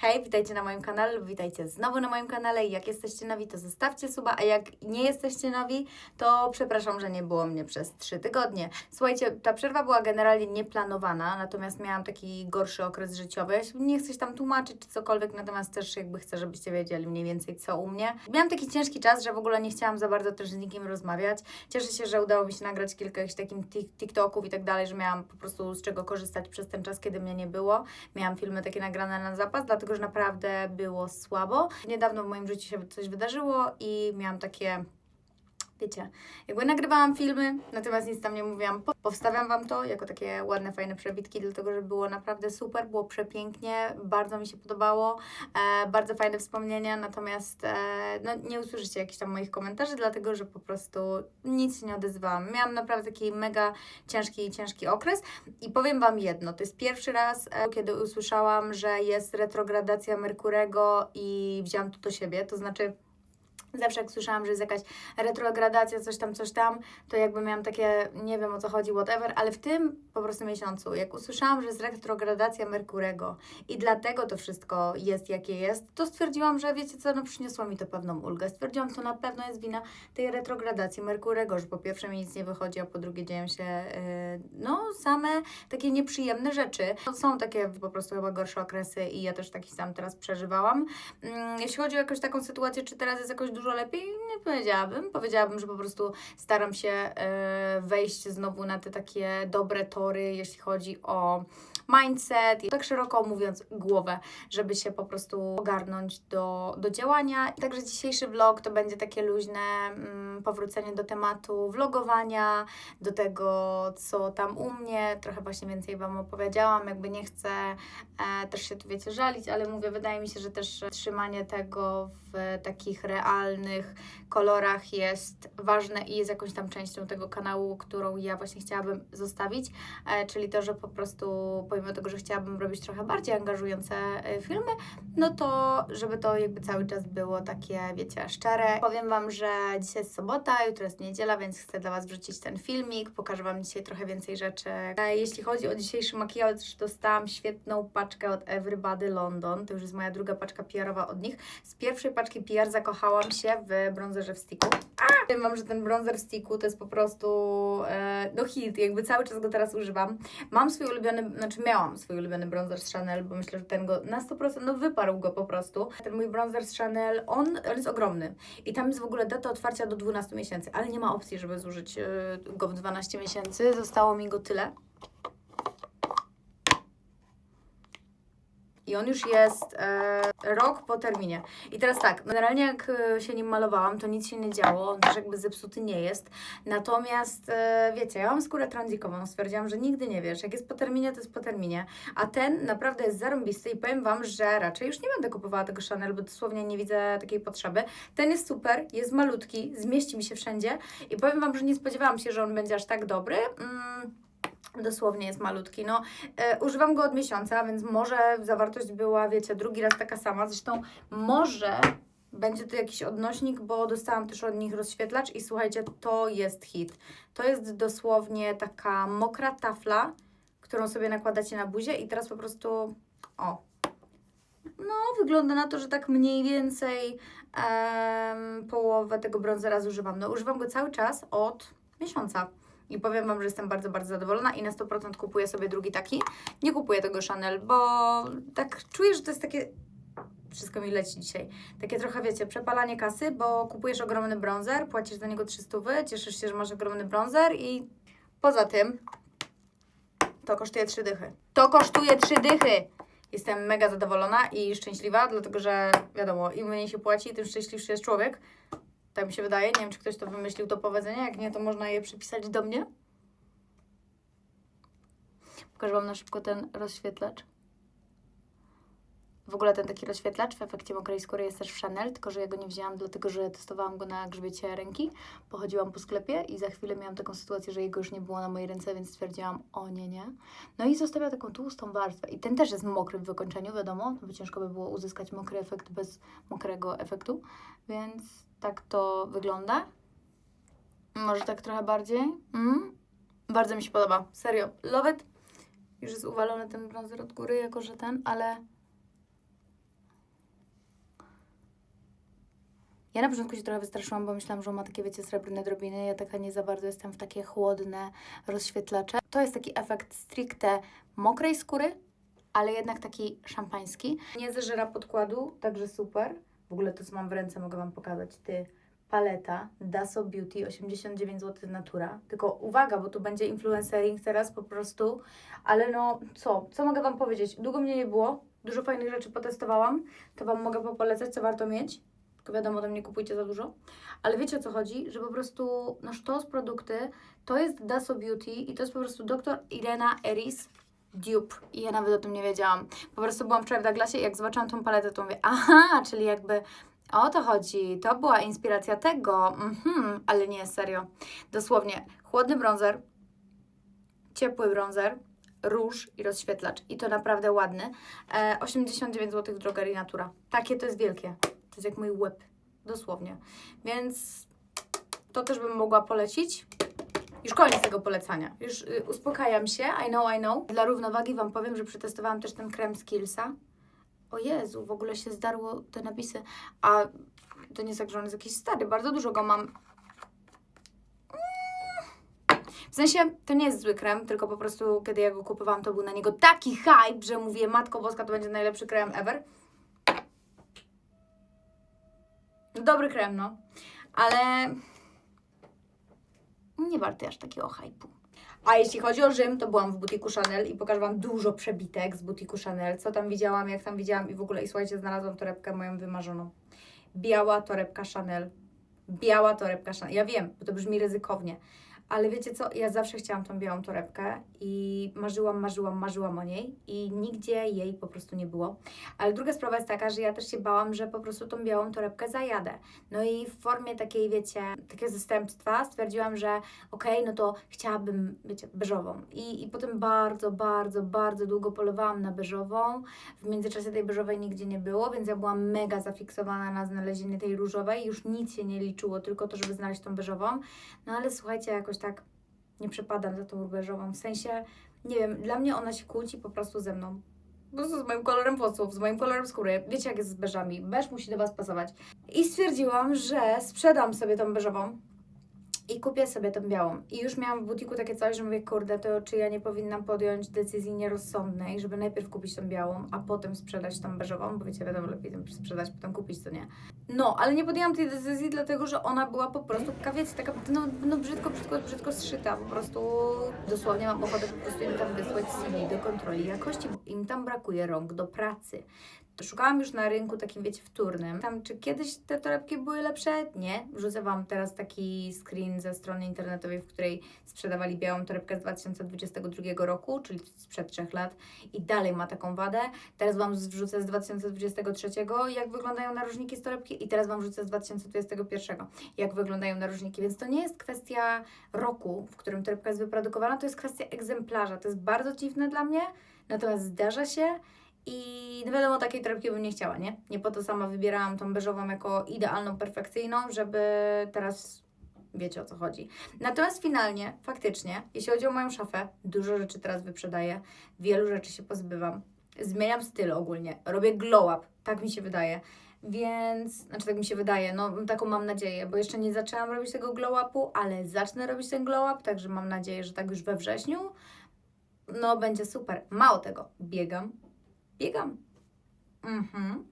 Hej, witajcie na moim kanale witajcie znowu na moim kanale. Jak jesteście nowi, to zostawcie suba, a jak nie jesteście nowi, to przepraszam, że nie było mnie przez trzy tygodnie. Słuchajcie, ta przerwa była generalnie nieplanowana, natomiast miałam taki gorszy okres życiowy. Ja Nie chcę się tam tłumaczyć czy cokolwiek, natomiast też jakby chcę, żebyście wiedzieli mniej więcej co u mnie. Miałam taki ciężki czas, że w ogóle nie chciałam za bardzo też z nikim rozmawiać. Cieszę się, że udało mi się nagrać kilka jakichś takich tik- TikToków i tak dalej, że miałam po prostu z czego korzystać przez ten czas, kiedy mnie nie było. Miałam filmy takie nagrane na zapas, dlatego że naprawdę było słabo. Niedawno w moim życiu się coś wydarzyło i miałam takie. Wiecie, jakby nagrywałam filmy, natomiast nic tam nie mówiłam. Po- Powstawiam Wam to jako takie ładne, fajne przebitki, dlatego że było naprawdę super, było przepięknie, bardzo mi się podobało, e, bardzo fajne wspomnienia, natomiast e, no, nie usłyszycie jakichś tam moich komentarzy, dlatego że po prostu nic nie odezwałam. Miałam naprawdę taki mega ciężki, ciężki okres i powiem Wam jedno, to jest pierwszy raz, e, kiedy usłyszałam, że jest retrogradacja Merkurego i wziąłam to do siebie, to znaczy Zawsze jak słyszałam, że jest jakaś retrogradacja, coś tam, coś tam, to jakby miałam takie, nie wiem o co chodzi, whatever, ale w tym po prostu miesiącu, jak usłyszałam, że jest retrogradacja Merkurego i dlatego to wszystko jest jakie jest, to stwierdziłam, że wiecie co, no przyniosło mi to pewną ulgę. Stwierdziłam, to na pewno jest wina tej retrogradacji Merkurego, że po pierwsze mi nic nie wychodzi, a po drugie dzieją się, yy, no, same takie nieprzyjemne rzeczy. Są takie po prostu chyba gorsze okresy i ja też taki sam teraz przeżywałam. Mm, Jeśli chodzi o jakąś taką sytuację, czy teraz jest jakoś dużo lepiej, nie powiedziałabym. Powiedziałabym, że po prostu staram się e, wejść znowu na te takie dobre tory, jeśli chodzi o mindset, tak szeroko mówiąc, głowę, żeby się po prostu ogarnąć do, do działania. Także dzisiejszy vlog to będzie takie luźne mm, powrócenie do tematu vlogowania, do tego, co tam u mnie. Trochę właśnie więcej Wam opowiedziałam, jakby nie chcę e, też się tu, wiecie, żalić, ale mówię, wydaje mi się, że też trzymanie tego w takich realnych kolorach jest ważne i jest jakąś tam częścią tego kanału, którą ja właśnie chciałabym zostawić, e, czyli to, że po prostu pomimo tego, że chciałabym robić trochę bardziej angażujące e, filmy, no to żeby to jakby cały czas było takie, wiecie, szczere. Powiem Wam, że dzisiaj jest sobota, jutro jest niedziela, więc chcę dla Was wrzucić ten filmik, pokażę Wam dzisiaj trochę więcej rzeczy. E, Jeśli chodzi o dzisiejszy makijaż, dostałam świetną paczkę od Everybody London, to już jest moja druga paczka PR-owa od nich. Z pierwszej paczki PR zakochałam się w bronzerze w sticku. A! Powiem Wam, że ten bronzer w sticku to jest po prostu e, no hit, jakby cały czas go teraz używam. Mam swój ulubiony, znaczy miałam swój ulubiony bronzer z Chanel, bo myślę, że ten go na 100% no wyparł go po prostu. Ten mój bronzer z Chanel, on, on jest ogromny i tam jest w ogóle data otwarcia do 12 miesięcy, ale nie ma opcji, żeby zużyć e, go w 12 miesięcy. Zostało mi go tyle. I on już jest e, rok po terminie. I teraz tak, generalnie jak e, się nim malowałam, to nic się nie działo, on też jakby zepsuty nie jest. Natomiast e, wiecie, ja mam skórę tranzikową, stwierdziłam, że nigdy nie wiesz, jak jest po terminie, to jest po terminie. A ten naprawdę jest zarąbisty i powiem Wam, że raczej już nie będę kupowała tego Chanel, bo dosłownie nie widzę takiej potrzeby. Ten jest super, jest malutki, zmieści mi się wszędzie i powiem Wam, że nie spodziewałam się, że on będzie aż tak dobry. Mm. Dosłownie jest malutki. No, e, używam go od miesiąca, więc może zawartość była, wiecie, drugi raz taka sama. Zresztą może będzie to jakiś odnośnik, bo dostałam też od nich rozświetlacz i słuchajcie, to jest hit. To jest dosłownie taka mokra tafla, którą sobie nakładacie na buzię i teraz po prostu, o, no, wygląda na to, że tak mniej więcej em, połowę tego bronzera zużywam. No, używam go cały czas od miesiąca. I powiem Wam, że jestem bardzo, bardzo zadowolona i na 100% kupuję sobie drugi taki. Nie kupuję tego Chanel, bo tak czuję, że to jest takie... Wszystko mi leci dzisiaj. Takie trochę, wiecie, przepalanie kasy, bo kupujesz ogromny bronzer, płacisz za niego 300, cieszysz się, że masz ogromny bronzer i poza tym to kosztuje 3 dychy. To kosztuje 3 dychy! Jestem mega zadowolona i szczęśliwa, dlatego że wiadomo, im mniej się płaci, tym szczęśliwszy jest człowiek. Tak mi się wydaje. Nie wiem, czy ktoś to wymyślił, to powiedzenie. Jak nie, to można je przypisać do mnie. Pokażę Wam na szybko ten rozświetlacz. W ogóle ten taki rozświetlacz w efekcie mokrej skóry jest też w Chanel, tylko że ja go nie wzięłam, dlatego że testowałam go na grzbiecie ręki. Pochodziłam po sklepie i za chwilę miałam taką sytuację, że jego już nie było na mojej ręce, więc stwierdziłam, o nie, nie. No i zostawia taką tłustą warstwę. I ten też jest mokry w wykończeniu, wiadomo, bo ciężko by było uzyskać mokry efekt bez mokrego efektu, więc tak to wygląda. Może tak trochę bardziej. Mm. Bardzo mi się podoba. Serio. Love it. Już jest uwalony ten bronzer od góry, jako że ten, ale Ja na początku się trochę wystraszyłam, bo myślałam, że on ma takie, wiecie, srebrne drobiny. Ja taka nie za bardzo jestem w takie chłodne rozświetlacze. To jest taki efekt stricte mokrej skóry, ale jednak taki szampański. Nie zeżera podkładu, także super. W ogóle to, co mam w ręce, mogę Wam pokazać. Ty, paleta Daso Beauty, 89 zł natura. Tylko uwaga, bo tu będzie influencering teraz po prostu. Ale no, co? Co mogę Wam powiedzieć? Długo mnie nie było. Dużo fajnych rzeczy potestowałam. To Wam mogę popolecać, co warto mieć. Tylko wiadomo, tam nie kupujcie za dużo. Ale wiecie o co chodzi? Że po prostu no sztos produkty to jest Daso Beauty i to jest po prostu dr Irena Eris dupe. I ja nawet o tym nie wiedziałam. Po prostu byłam wczoraj w Douglasie i jak zobaczyłam tą paletę, to mówię, aha, czyli jakby o to chodzi. To była inspiracja tego. Mhm, ale nie, serio. Dosłownie, chłodny bronzer, ciepły bronzer, róż i rozświetlacz. I to naprawdę ładny. E, 89 zł w drogerii Natura. Takie to jest wielkie. To jest jak mój łeb. Dosłownie. Więc to też bym mogła polecić. Już koniec tego polecania. Już y, uspokajam się. I know, I know. Dla równowagi Wam powiem, że przetestowałam też ten krem z. O Jezu, w ogóle się zdarło te napisy. A to nie jest tak, że on jest jakiś stary. Bardzo dużo go mam. W sensie, to nie jest zły krem, tylko po prostu, kiedy ja go kupowałam, to był na niego taki hype, że mówię, Matko Boska, to będzie najlepszy krem ever. Dobry krem, no. Ale nie warty aż takiego hype'u. A jeśli chodzi o Rzym, to byłam w butiku Chanel i pokażę Wam dużo przebitek z butiku Chanel, co tam widziałam, jak tam widziałam i w ogóle, i słuchajcie, znalazłam torebkę moją wymarzoną. Biała torebka Chanel. Biała torebka Chanel. Ja wiem, bo to brzmi ryzykownie, ale wiecie co, ja zawsze chciałam tą białą torebkę i marzyłam, marzyłam, marzyłam o niej i nigdzie jej po prostu nie było. Ale druga sprawa jest taka, że ja też się bałam, że po prostu tą białą torebkę zajadę. No i w formie takiej, wiecie, takiego zastępstwa stwierdziłam, że okej, no to chciałabym, wiecie, beżową. I, I potem bardzo, bardzo, bardzo długo polowałam na beżową. W międzyczasie tej beżowej nigdzie nie było, więc ja byłam mega zafiksowana na znalezienie tej różowej. Już nic się nie liczyło, tylko to, żeby znaleźć tą beżową. No ale słuchajcie, jakoś tak nie przepadam za tą beżową. W sensie, nie wiem, dla mnie ona się kłóci po prostu ze mną. Po prostu z moim kolorem włosów, z moim kolorem skóry. Wiecie, jak jest z beżami. Beż musi do Was pasować. I stwierdziłam, że sprzedam sobie tą beżową i kupię sobie tą białą. I już miałam w butiku takie coś, że mówię, kurde, to czy ja nie powinnam podjąć decyzji nierozsądnej, żeby najpierw kupić tą białą, a potem sprzedać tą beżową, bo wiecie, wiadomo, lepiej ją sprzedać, potem kupić, to nie. No, ale nie podjęłam tej decyzji, dlatego, że ona była po prostu taka, wiecie, taka, no, no brzydko, brzydko, brzydko zszyta, po prostu dosłownie mam ochotę po prostu im tam wysłać CV do kontroli jakości, bo im tam brakuje rąk do pracy. Szukałam już na rynku takim, wiecie, wtórnym. Tam, czy kiedyś te torebki były lepsze? Nie. Wrzucę Wam teraz taki screen ze strony internetowej, w której sprzedawali białą torebkę z 2022 roku, czyli sprzed trzech lat i dalej ma taką wadę. Teraz Wam wrzucę z 2023, jak wyglądają narożniki z torebki i teraz Wam wrzucę z 2021, jak wyglądają narożniki. Więc to nie jest kwestia roku, w którym torebka jest wyprodukowana, to jest kwestia egzemplarza. To jest bardzo dziwne dla mnie, natomiast zdarza się i no wiadomo, takiej torebki bym nie chciała, nie? Nie po to sama wybierałam tą beżową jako idealną, perfekcyjną, żeby teraz wiecie o co chodzi. Natomiast finalnie, faktycznie, jeśli chodzi o moją szafę, dużo rzeczy teraz wyprzedaję, wielu rzeczy się pozbywam. Zmieniam styl ogólnie, robię glow up, tak mi się wydaje. Więc, znaczy tak mi się wydaje, no taką mam nadzieję, bo jeszcze nie zaczęłam robić tego glow upu, ale zacznę robić ten glow up, także mam nadzieję, że tak już we wrześniu, no będzie super. Mało tego, biegam, biegam. Mhm.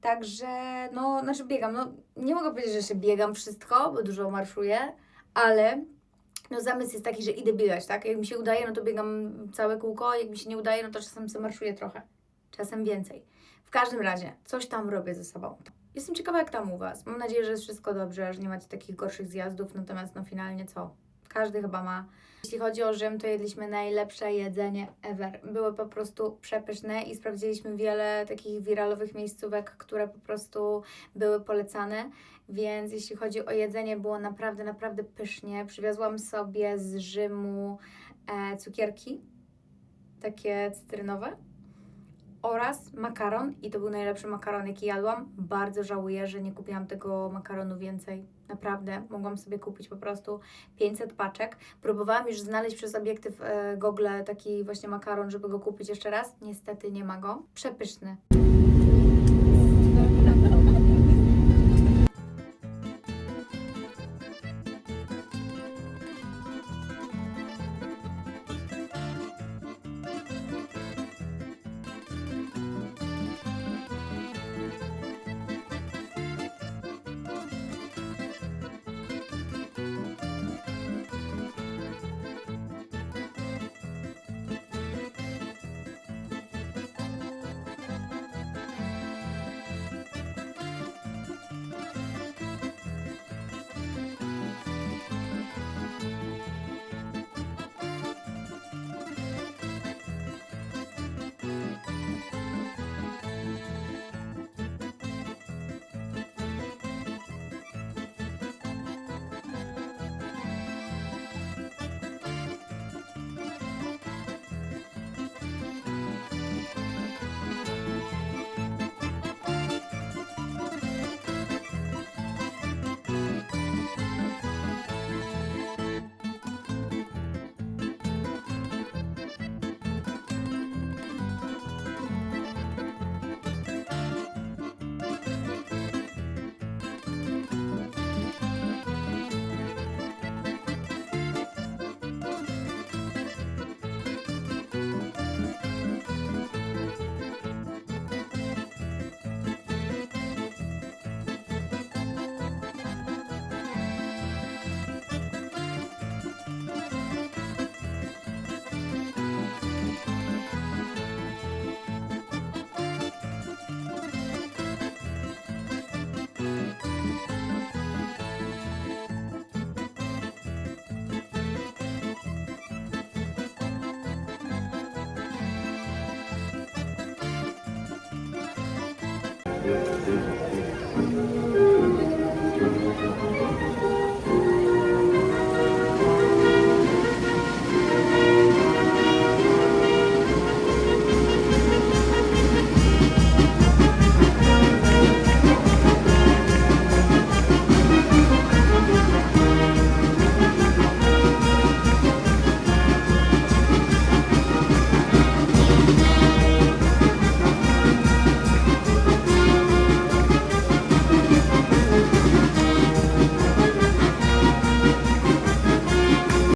Także, no, znaczy biegam, no nie mogę powiedzieć, że się biegam wszystko, bo dużo marszuję, ale no zamysł jest taki, że idę biegać, tak? Jak mi się udaje, no to biegam całe kółko, jak mi się nie udaje, no to czasem sobie marszuję trochę, czasem więcej. W każdym razie, coś tam robię ze sobą. Jestem ciekawa, jak tam u Was. Mam nadzieję, że jest wszystko dobrze, że nie macie takich gorszych zjazdów, natomiast no finalnie co? Każdy chyba ma. Jeśli chodzi o Rzym, to jedliśmy najlepsze jedzenie ever. Były po prostu przepyszne i sprawdziliśmy wiele takich wiralowych miejscówek, które po prostu były polecane. Więc jeśli chodzi o jedzenie, było naprawdę, naprawdę pysznie. Przywiozłam sobie z Rzymu e, cukierki, takie cytrynowe oraz makaron i to był najlepszy makaron, jaki jadłam. Bardzo żałuję, że nie kupiłam tego makaronu więcej. Naprawdę, mogłam sobie kupić po prostu 500 paczek. Próbowałam już znaleźć przez obiektyw e, Google taki właśnie makaron, żeby go kupić jeszcze raz. Niestety nie ma go. Przepyszny.